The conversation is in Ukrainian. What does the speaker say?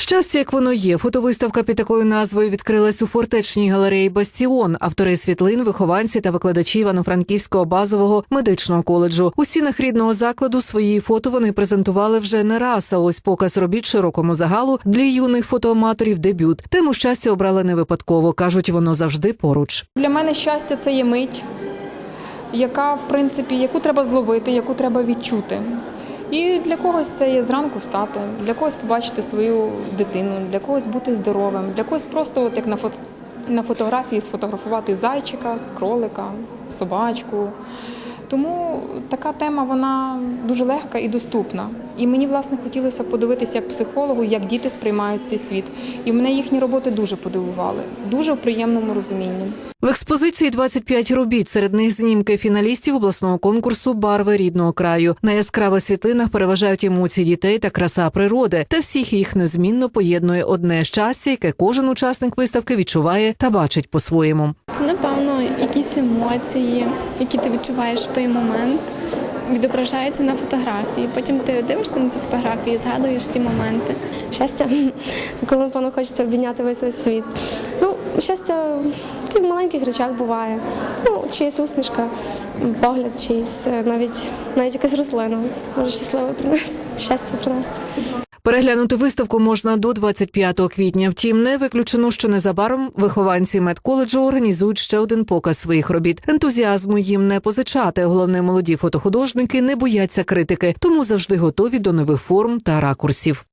Щастя, як воно є. Фотовиставка під такою назвою відкрилась у фортечній галереї Бастіон. Автори світлин, вихованці та викладачі Івано-Франківського базового медичного коледжу. У стінах рідного закладу свої фото вони презентували вже не раз. А ось показ робіт широкому загалу для юних фотоаматорів дебют. Тему щастя обрали не випадково. кажуть, воно завжди поруч. Для мене щастя це є мить, яка, в принципі, яку треба зловити, яку треба відчути. І для когось це є зранку встати, для когось побачити свою дитину, для когось бути здоровим, для когось просто, от як на, фото, на фотографії, сфотографувати зайчика, кролика, собачку. Тому така тема вона дуже легка і доступна. І мені власне хотілося подивитися як психологу, як діти сприймають цей світ. І мене їхні роботи дуже подивували, дуже в приємному розумінні. В експозиції 25 робіт. Серед них знімки фіналістів обласного конкурсу Барви рідного краю. На яскравих світлинах переважають емоції дітей та краса природи. Та всіх їх незмінно поєднує одне щастя, яке кожен учасник виставки відчуває та бачить по-своєму. Це напевно якісь емоції, які ти відчуваєш в той момент, відображаються на фотографії. Потім ти дивишся на цю фотографію згадуєш ті моменти. щастя, коли напевно хочеться обійняти весь весь світ. Ну, щастя в маленьких речах буває. Ну, чиїсь усмішка, погляд, чиїсь е, навіть навіть якась рослина може щасливо принести, щастя принести. Переглянути виставку можна до 25 квітня. Втім, не виключено, що незабаром вихованці медколеджу організують ще один показ своїх робіт. Ентузіазму їм не позичати. Головне, молоді фотохудожники не бояться критики, тому завжди готові до нових форм та ракурсів.